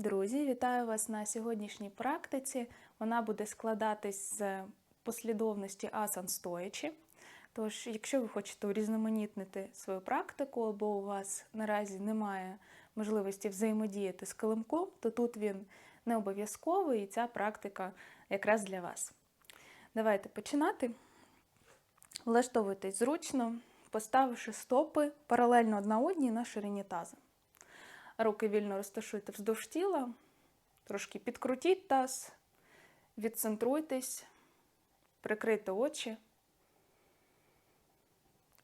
Друзі, вітаю вас на сьогоднішній практиці. Вона буде складатись з послідовності асан стоячи. Тож, якщо ви хочете урізноманітнити свою практику, або у вас наразі немає можливості взаємодіяти з килимком, то тут він не обов'язковий і ця практика якраз для вас. Давайте починати. Влаштовуйтесь зручно, поставивши стопи паралельно одна одній на ширині таза. Руки вільно розташуйте вздовж тіла, трошки підкрутіть таз, відцентруйтесь, прикрийте очі.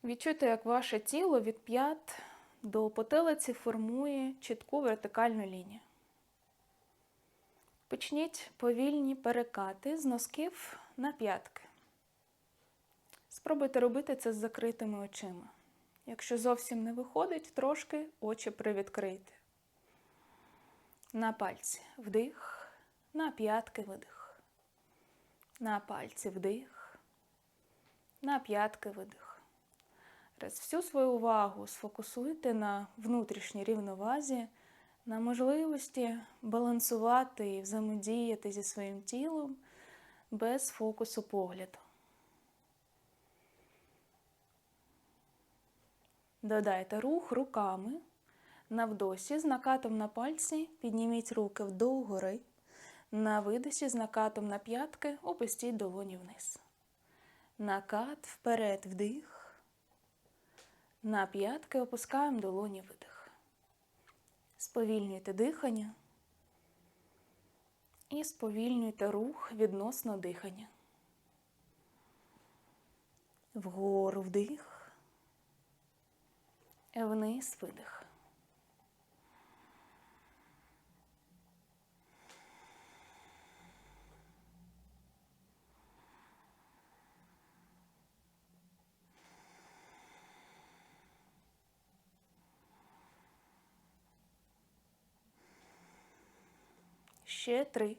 Відчуйте, як ваше тіло від п'ят до потилиці формує чітку вертикальну лінію. Почніть повільні перекати з носків на п'ятки. Спробуйте робити це з закритими очима. Якщо зовсім не виходить, трошки очі привідкрийте. На пальці вдих, на п'ятки видих. На пальці вдих, на п'ятки видих. Раз всю свою увагу сфокусуйте на внутрішній рівновазі, на можливості балансувати і взаємодіяти зі своїм тілом без фокусу погляду. Додайте рух руками. На вдосі з накатом на пальці підніміть руки вдогори. На видосі з накатом на п'ятки опустіть долоні вниз. Накат вперед вдих. На п'ятки опускаємо долоні видих. Сповільнюйте дихання і сповільнюйте рух відносно дихання. Вгору вдих, вниз видих. Ще три.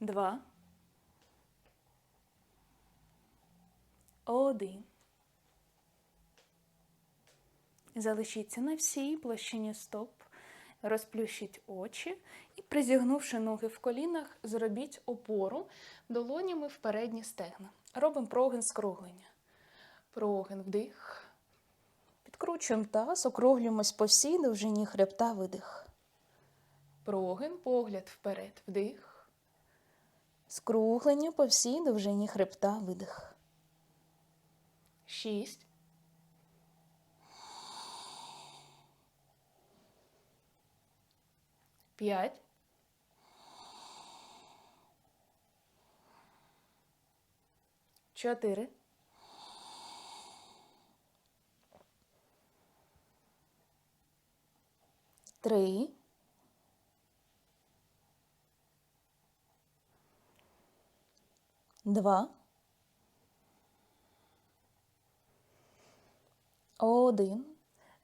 Два. Один. Залишіться на всій площині стоп. Розплющіть очі і, призігнувши ноги в колінах, зробіть опору долонями в передні стегна. Робимо прогин скруглення. Прогин вдих. Підкручуємо таз, округлюємось по всій довжині хребта видих. Прогин, погляд вперед, вдих. Скруглення по всій довжині хребта видих. Шість. П'ять. Чотири. Три. Два. Один.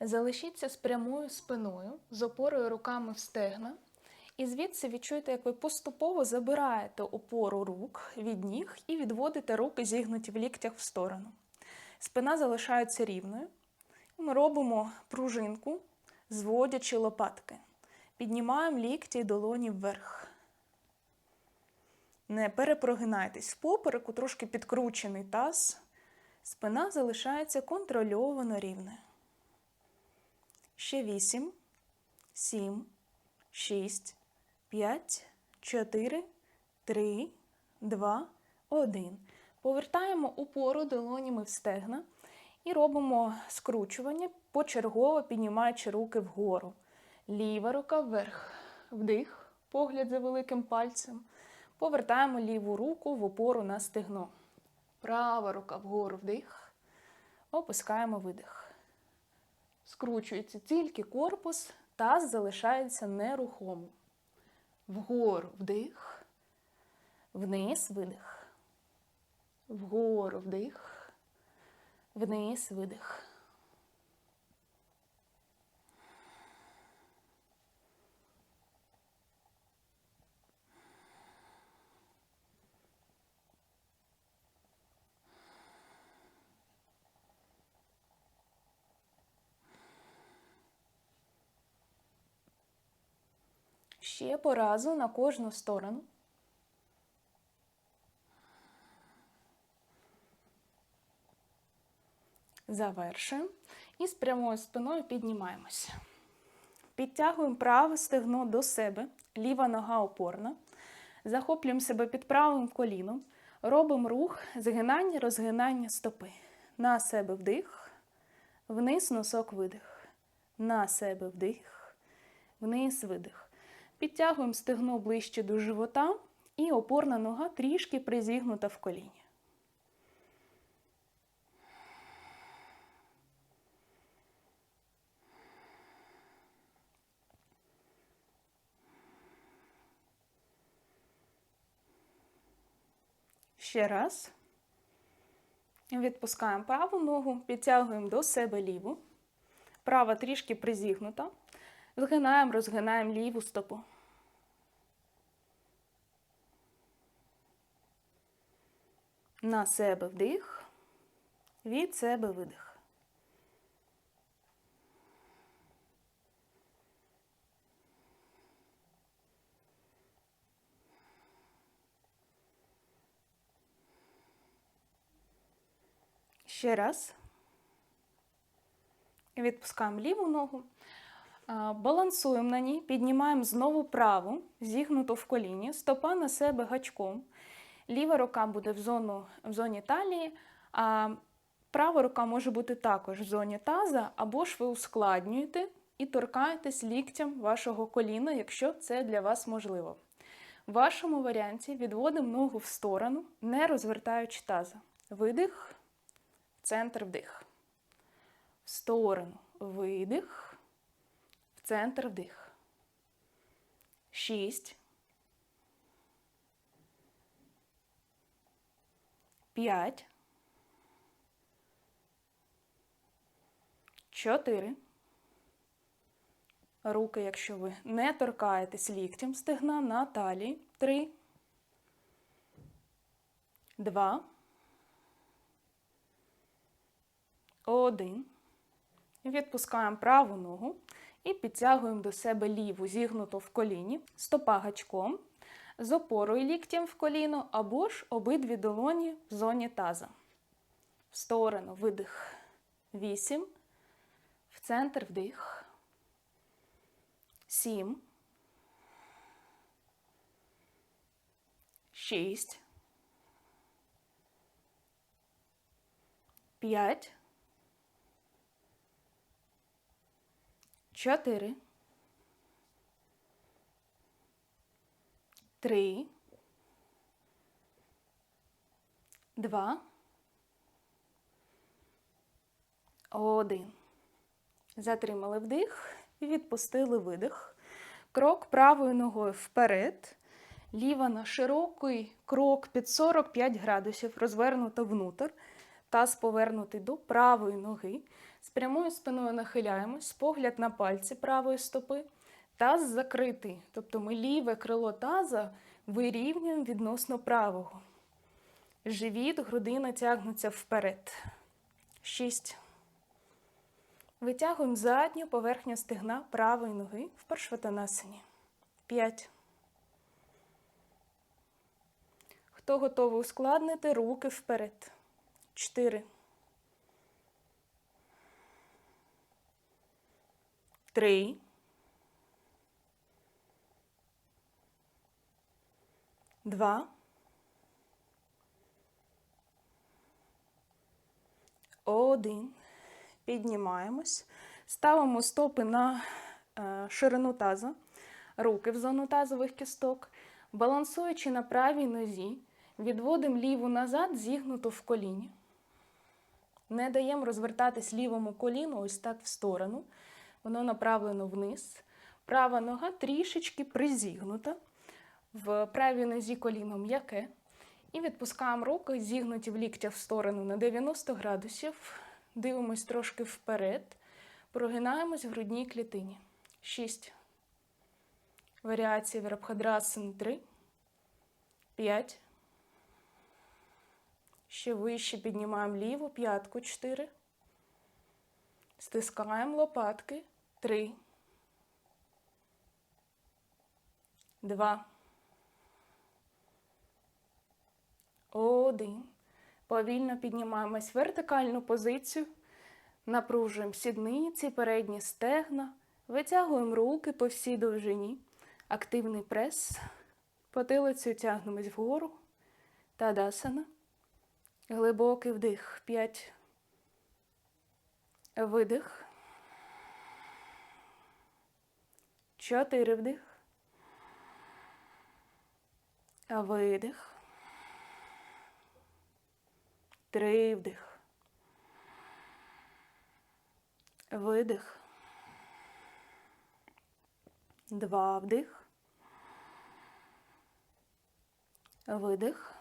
Залишіться з прямою спиною, з опорою руками в стегна. І звідси відчуйте, як ви поступово забираєте опору рук від ніг і відводите руки зігнуті в ліктях в сторону. Спина залишається рівною. Ми робимо пружинку, зводячи лопатки. Піднімаємо лікті і долоні вверх. Не перепрогинайтесь в попереку, трошки підкручений таз. Спина залишається контрольовано рівною. Ще вісім, сім, шість, п'ять, чотири, три, два, один. Повертаємо упору долонями в стегна і робимо скручування, почергово піднімаючи руки вгору. Ліва рука вверх. Вдих, погляд за великим пальцем. Повертаємо ліву руку в опору на стегно. Права рука вгору вдих. Опускаємо видих. Скручується тільки корпус, таз залишається нерухомим. Вгору вдих, вниз видих. Вгору вдих, вниз видих. Ще по разу на кожну сторону. Завершуємо. І з прямою спиною піднімаємося. Підтягуємо праве стегно до себе, ліва нога опорна. Захоплюємо себе під правим коліном. Робимо рух згинання, розгинання стопи. На себе вдих, вниз носок видих. На себе вдих, вниз видих. Підтягуємо стегно ближче до живота і опорна нога трішки призігнута в коліні. Ще раз. Відпускаємо праву ногу, підтягуємо до себе ліву. Права трішки призігнута. Згинаємо, розгинаємо ліву стопу. На себе вдих, від себе видих. Ще раз. Відпускаємо ліву ногу. Балансуємо на ній, піднімаємо знову праву, зігнуту в коліні, стопа на себе гачком. Ліва рука буде в, зону, в зоні талії, а права рука може бути також в зоні таза, або ж ви ускладнюєте і торкаєтесь ліктям вашого коліна, якщо це для вас можливо. В вашому варіанті відводимо ногу в сторону, не розвертаючи таза. Видих, центр вдих. В сторону видих, в центр вдих. Шість. П'ять. Чотири. Руки, якщо ви не торкаєтесь ліктем стегна на талії. Три. Два. Один. Відпускаємо праву ногу і підтягуємо до себе ліву, зігнуту в коліні, стопа гачком, з опорою ліктем в коліно або ж обидві долоні в зоні таза. В сторону видих. Вісім. В центр вдих. Сім. Шість. П'ять. Чотири. Три. Два. Один. Затримали вдих і відпустили видих. Крок правою ногою вперед. Ліва на широкий крок під 45 градусів, розвернута внутрь. Таз повернутий до правої ноги. З прямою спиною нахиляємось, погляд на пальці правої стопи. Таз закритий. Тобто ми ліве крило таза вирівнюємо відносно правого. Живіт, грудина тягнуться вперед. Шість. Витягуємо задню поверхню стегна правої ноги в паршватанасані. П'ять. Хто готовий ускладнити, руки вперед. Чотири. Три. Два. Один. Піднімаємось. Ставимо стопи на е, ширину таза, руки в зону тазових кісток. Балансуючи на правій нозі, відводимо ліву назад, зігнуту в коліні. Не даємо розвертатись лівому коліну ось так в сторону. Воно направлено вниз. Права нога трішечки призігнута. В правій нозі коліно м'яке. І відпускаємо руки, зігнуті в ліктях в сторону на 90 градусів. Дивимось трошки вперед. Прогинаємось в грудній клітині. 6. Варіації Вірабхадрасани 3. 5. Ще вище піднімаємо ліву п'ятку 4. Стискаємо лопатки. 3. два, один. Повільно піднімаємось в вертикальну позицію. Напружуємо сідниці, передні стегна, витягуємо руки по всій довжині. Активний прес. Потилицю тягнемось вгору. Тадасана. Глибокий вдих. П'ять. Видих. Чотири вдих. Видих. Три вдих. Видих. Два вдих. Видих.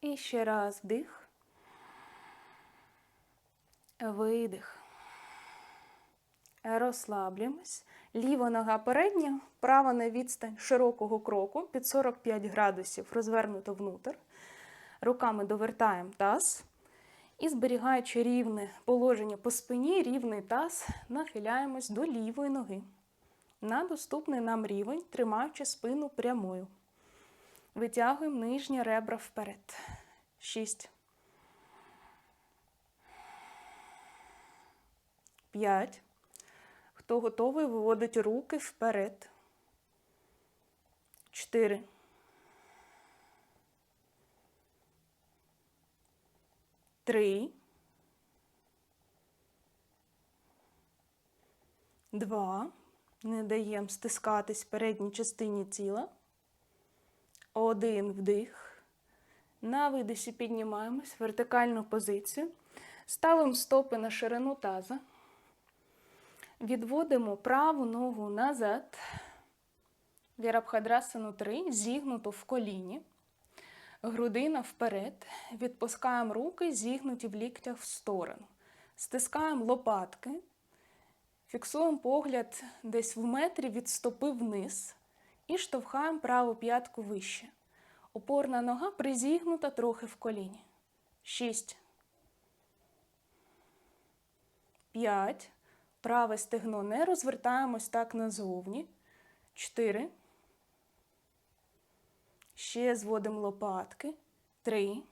І ще раз вдих. Видих. Розслаблюємось. Ліва нога передня, права на відстань широкого кроку під 45 градусів розвернуто внутрь. Руками довертаємо таз. І зберігаючи рівне положення по спині, рівний таз, нахиляємось до лівої ноги. На доступний нам рівень, тримаючи спину прямою. Витягуємо нижні ребра вперед. Шість. П'ять. Хто готовий, виводить руки вперед. Чотири. Три. Два. Не даємо стискатись передній частині тіла. Один вдих. На видисі піднімаємось в вертикальну позицію. Ставимо стопи на ширину таза. Відводимо праву ногу назад. Вірабхадрасану 3, зігнуто в коліні. Грудина вперед. Відпускаємо руки, зігнуті в ліктях в сторону. Стискаємо лопатки. Фіксуємо погляд десь в метрі від стопи вниз. І штовхаємо праву п'ятку вище. Опорна нога призігнута трохи в коліні. Шість. П'ять. Праве стегно не розвертаємось так назовні. Чотири. Ще зводимо лопатки. Три.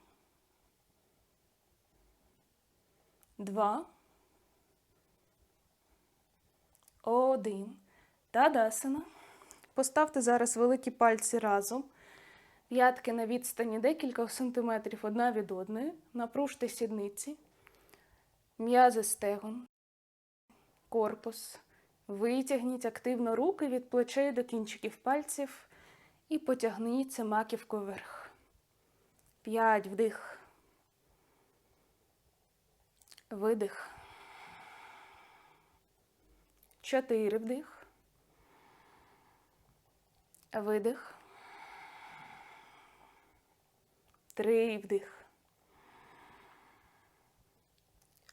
Два. Один. Тадасана. Поставте зараз великі пальці разом. П'ятки на відстані декілька сантиметрів одна від одної. Напружте сідниці. М'язи стегон. Корпус. Витягніть активно руки від плечей до кінчиків пальців і потягніться маківкою вверх. П'ять вдих. Видих. Чотири вдих. Видих. Три вдих.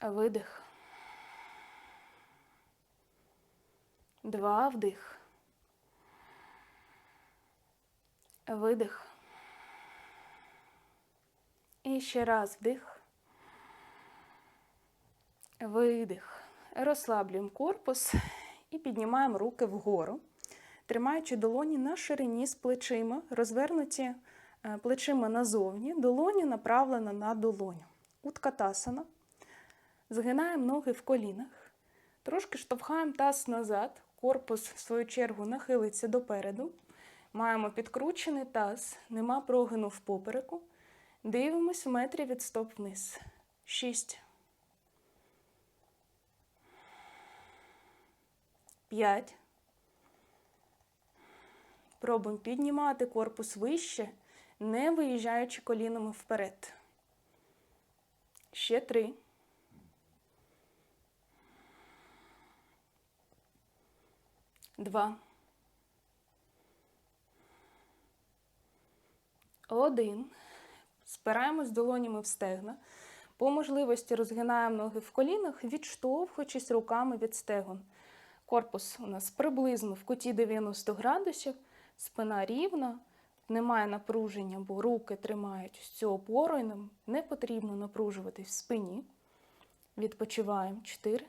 Видих. Два вдих. Видих. І ще раз вдих. Видих. Розслаблюємо корпус і піднімаємо руки вгору, тримаючи долоні на ширині з плечима, розвернуті е, плечима назовні, долоні направлена на долоню. Уткатасана. Згинаємо ноги в колінах. Трошки штовхаємо таз назад, корпус, в свою чергу, нахилиться допереду. Маємо підкручений таз, нема прогину в попереку. Дивимось в метрі від стоп вниз. Шість. П'ять. Пробуємо піднімати корпус вище, не виїжджаючи колінами вперед. Ще три. Два. Один. Спираємось долонями в стегна. По можливості розгинаємо ноги в колінах, відштовхуючись руками від стегон. Корпус у нас приблизно в куті 90 градусів, спина рівна, немає напруження, бо руки тримають цю опору, і нам не потрібно напружуватись в спині. Відпочиваємо 4.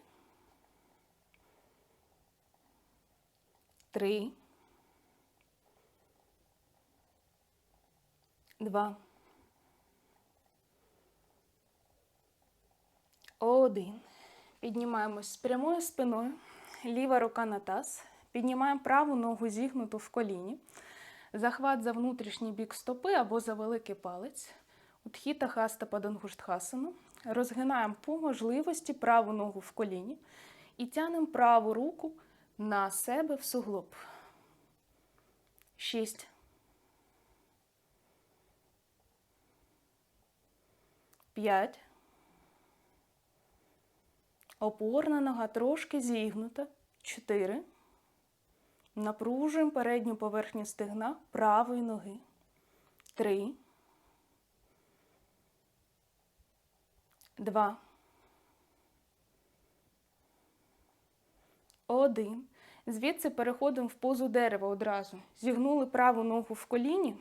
3. Два. Один. Піднімаємось з прямою спиною. Ліва рука на таз. Піднімаємо праву ногу зігнуту в коліні. Захват за внутрішній бік стопи або за великий палець. Утхіта хаста падангуштхасану. Розгинаємо по можливості праву ногу в коліні і тянемо праву руку на себе в суглоб. Шість. П'ять. Опорна нога трошки зігнута. Чотири. Напружуємо передню поверхню стегна правої ноги. Три. Два. Один. Звідси переходимо в позу дерева одразу. Зігнули праву ногу в коліні,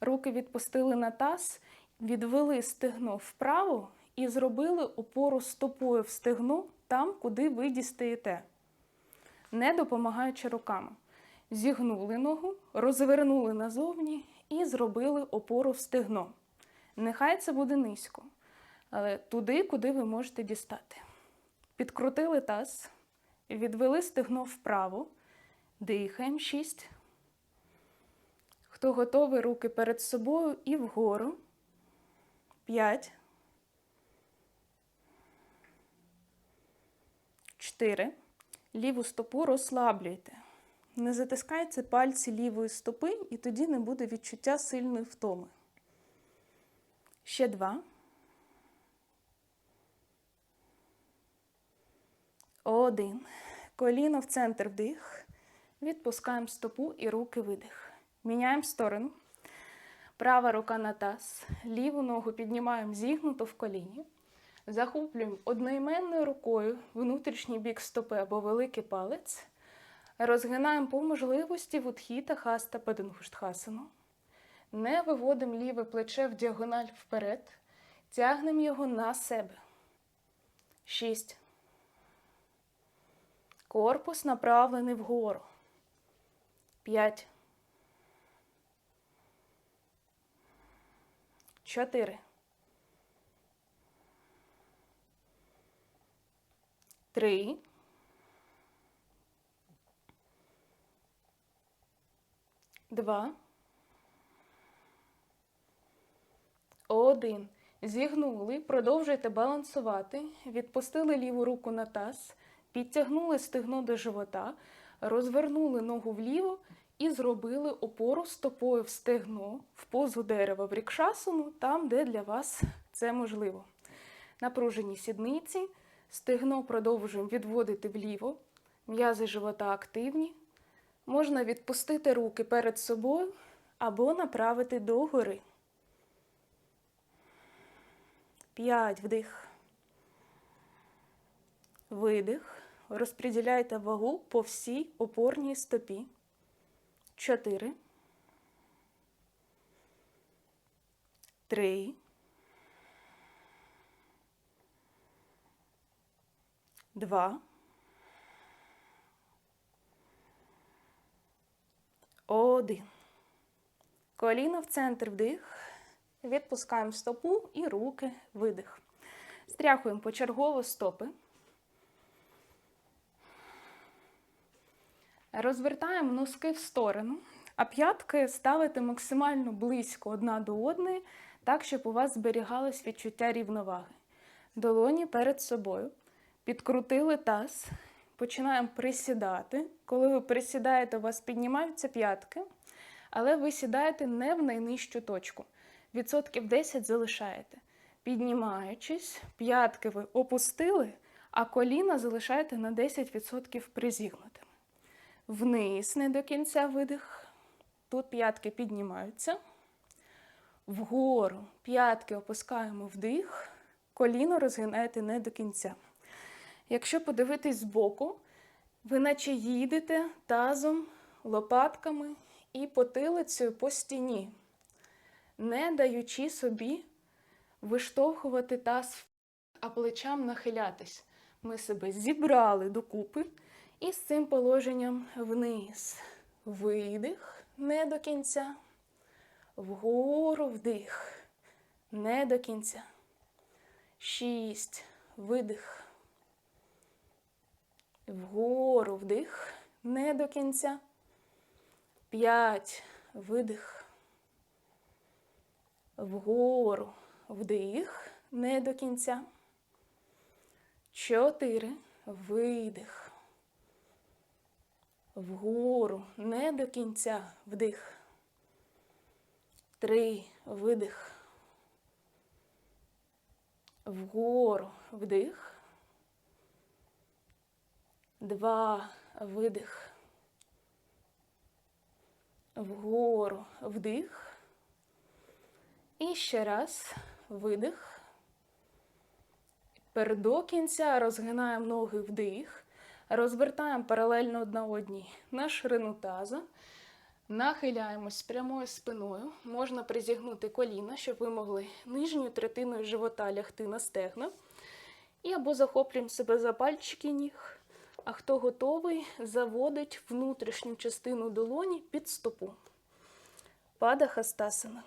руки відпустили на таз, відвели стегно вправо і зробили опору стопою в стегно там, куди ви дістаєте, не допомагаючи руками. Зігнули ногу, розвернули назовні і зробили опору в стегно. Нехай це буде низько, але туди, куди ви можете дістати. Підкрутили таз. Відвели стегно вправо. Дихаємо. Шість. Хто готовий, руки перед собою і вгору. П'ять. Чотири. Ліву стопу розслаблюйте. Не затискайте пальці лівої стопи, і тоді не буде відчуття сильної втоми. Ще два. Один. Коліно в центр вдих. Відпускаємо стопу і руки видих. Міняємо сторону. Права рука на таз. Ліву ногу піднімаємо зігнуто в коліні. Захоплюємо одноіменною рукою внутрішній бік стопи або великий палець. Розгинаємо по можливості в хаста падингуштхасану. Не виводимо ліве плече в діагональ вперед. Тягнемо його на себе. Шість. Корпус направлений вгору. П'ять. Чотири. Три. Два. Один. Зігнули. Продовжуйте балансувати. Відпустили ліву руку на таз. Підтягнули стегно до живота, розвернули ногу вліво і зробили опору стопою в стегно в позу дерева в рікшасану, там, де для вас це можливо. Напружені сідниці, стегно продовжуємо відводити вліво, м'язи живота активні. Можна відпустити руки перед собою або направити догори. П'ять вдих. Видих. Розподіляйте вагу по всій опорній стопі. Чотири. Три. Два. Один. Коліно в центр вдих. Відпускаємо стопу і руки видих. Стряхуємо почергово стопи. Розвертаємо носки в сторону, а п'ятки ставите максимально близько одна до одної, так, щоб у вас зберігалось відчуття рівноваги. Долоні перед собою. Підкрутили таз. Починаємо присідати. Коли ви присідаєте, у вас піднімаються п'ятки, але ви сідаєте не в найнижчу точку. Відсотків 10 залишаєте. Піднімаючись, п'ятки ви опустили, а коліна залишаєте на 10% призігнутими. Вниз не до кінця видих. Тут п'ятки піднімаються. Вгору п'ятки опускаємо вдих, коліно розгинаєте не до кінця. Якщо подивитись збоку, ви наче їдете тазом, лопатками і потилицею по стіні, не даючи собі виштовхувати таз, а плечам нахилятись. Ми себе зібрали докупи. І з цим положенням вниз. Видих не до кінця. Вгору вдих. Не до кінця. Шість. Видих. Вгору вдих. Не до кінця. П'ять. Видих. Вгору вдих. Не до кінця. Чотири. Видих. Вгору. Не до кінця. Вдих. Три. Видих. Вгору. Вдих. Два. Видих. Вгору. Вдих. І ще раз. Видих. Тепер до кінця розгинаємо ноги вдих. Розвертаємо паралельно одна одній на ширину таза. Нахиляємось прямою спиною. Можна призігнути коліна, щоб ви могли нижньою третиною живота лягти на стегна. І або захоплюємо себе за пальчики ніг. А хто готовий, заводить внутрішню частину долоні під стопу. Пада хастасана.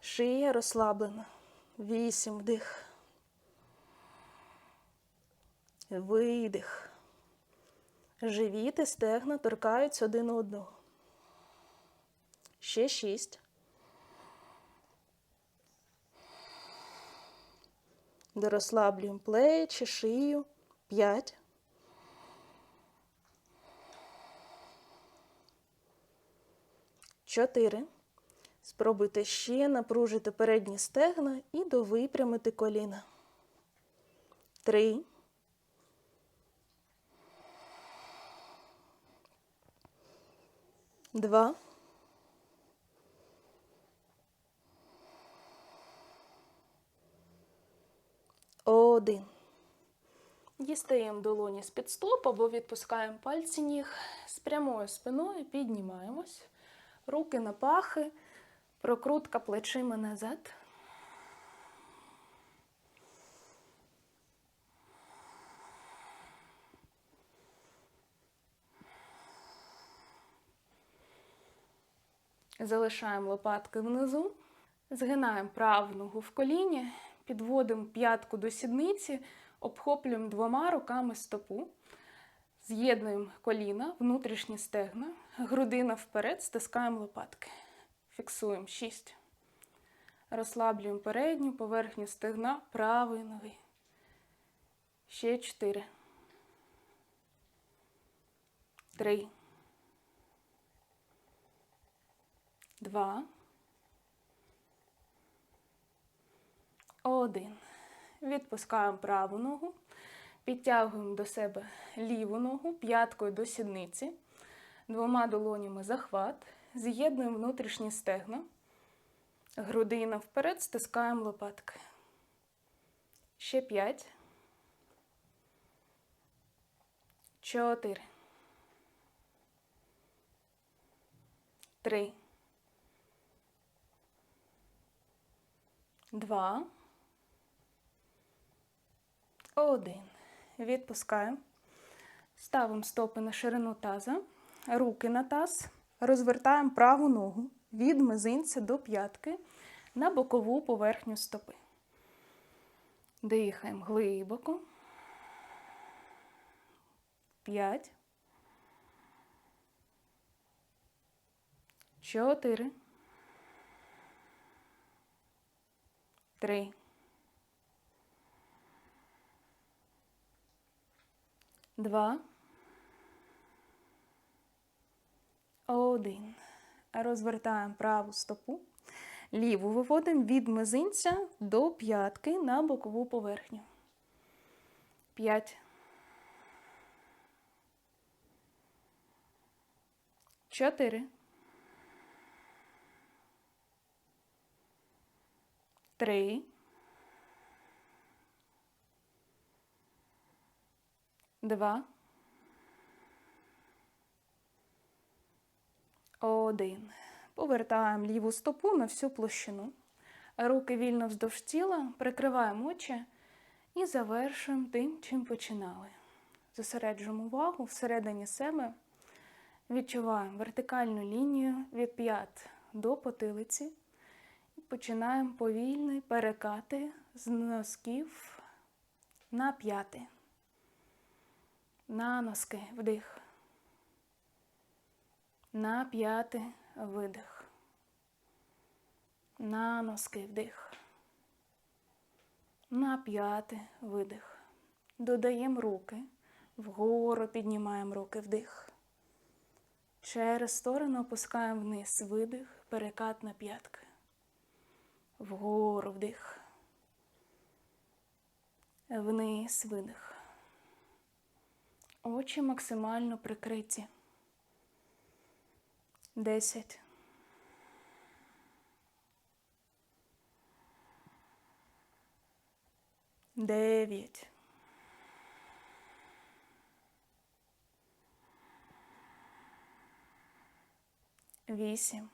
Шия розслаблена. Вісім вдих. Видих. Живіт і стегна торкаються один одного. Ще шість. Дорозслаблюємо плечі, шию. П'ять. Чотири. Спробуйте ще напружити передні стегна і довипрямити коліна. Три. Два. Один. Дістаємо долоні з-під стоп або відпускаємо пальці ніг з прямою спиною, піднімаємось. Руки на пахи, прокрутка плечима назад. Залишаємо лопатки внизу, згинаємо праву ногу в коліні, підводимо п'ятку до сідниці, обхоплюємо двома руками стопу, з'єднуємо коліна, внутрішні стегна, грудина вперед, стискаємо лопатки. Фіксуємо 6. Розслаблюємо передню поверхню стегна правої ноги. Ще 4. 3. Два. Один. Відпускаємо праву ногу. Підтягуємо до себе ліву ногу, п'яткою до сідниці. Двома долонями захват. З'єднуємо внутрішні стегна. Грудина вперед, стискаємо лопатки. Ще п'ять. Чотири. Три. Два. Один. Відпускаємо. Ставимо стопи на ширину таза, руки на таз. Розвертаємо праву ногу від мизинця до п'ятки на бокову поверхню стопи. Дихаємо глибоко. П'ять. Чотири. Три. Два. Один. Розвертаємо праву стопу. Ліву виводимо від мизинця до п'ятки на бокову поверхню. П'ять. Чотири. Три. Два. Один. Повертаємо ліву стопу на всю площину. Руки вільно вздовж тіла, прикриваємо очі і завершуємо тим, чим починали. Зосереджуємо увагу всередині себе. Відчуваємо вертикальну лінію від п'ят до потилиці. Починаємо повільний перекати з носків на п'яти. На носки вдих. На п'яти видих. На носки вдих. На п'яти видих. Додаємо руки. Вгору піднімаємо руки вдих. Через сторону опускаємо вниз видих, перекат на п'ятки. Вгору вдих. Вниз видих. Очі максимально прикриті. Десять. Дев'ять. Вісім.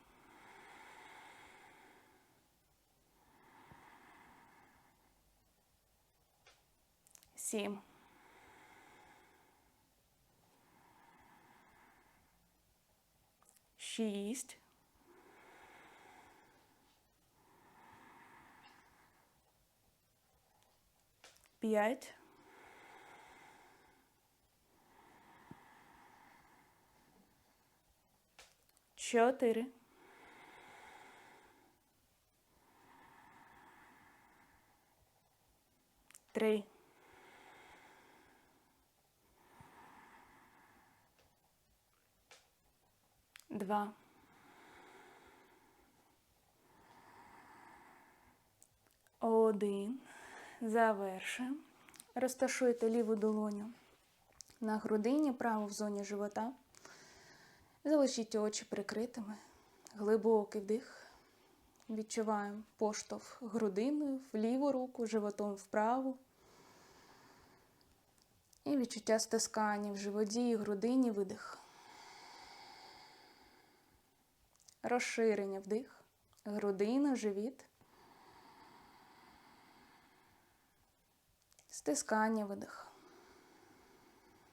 Сім. Шість. П'ять. Чотири. Три. Два. Один. Завершуємо. Розташуйте ліву долоню на грудині, праву в зоні живота. Залишіть очі прикритими. Глибокий вдих. Відчуваємо поштовх грудиною в ліву руку, животом вправу. І відчуття стискання в животі і грудині видих. Розширення вдих. Грудина, живіт. Стискання видих.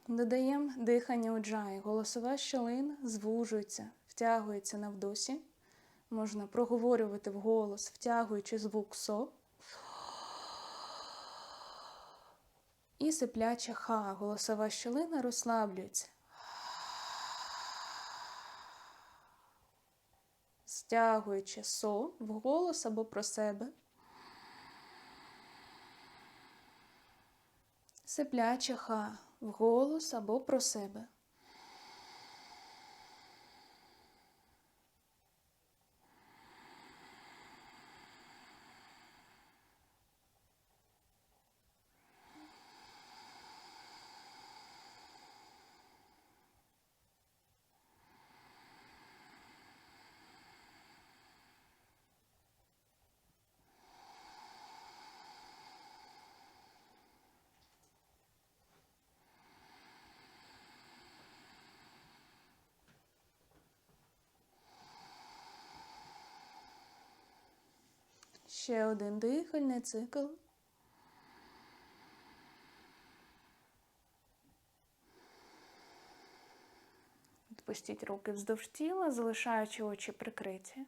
Додаємо дихання уджаї. Голосова щелина звужується, втягується на вдосі. Можна проговорювати вголос, втягуючи звук со. І сипляча ха. Голосова щелина розслаблюється. Стягуючи со голос або про себе. Сипляча ха вголос або про себе. Ще один дихальний цикл. Відпустіть руки вздовж тіла, залишаючи очі прикриті.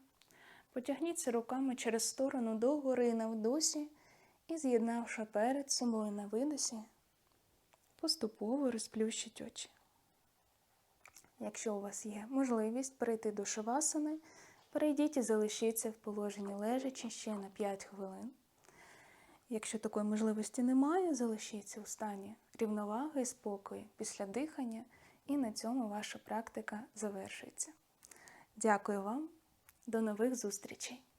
Потягніться руками через сторону догори на вдосі і, з'єднавши перед собою на видосі, поступово розплющіть очі. Якщо у вас є можливість перейти до шавасани, перейдіть і залишіться в положенні лежачи ще на 5 хвилин. Якщо такої можливості немає, залишіться у стані рівноваги і спокою після дихання, і на цьому ваша практика завершується. Дякую вам, до нових зустрічей!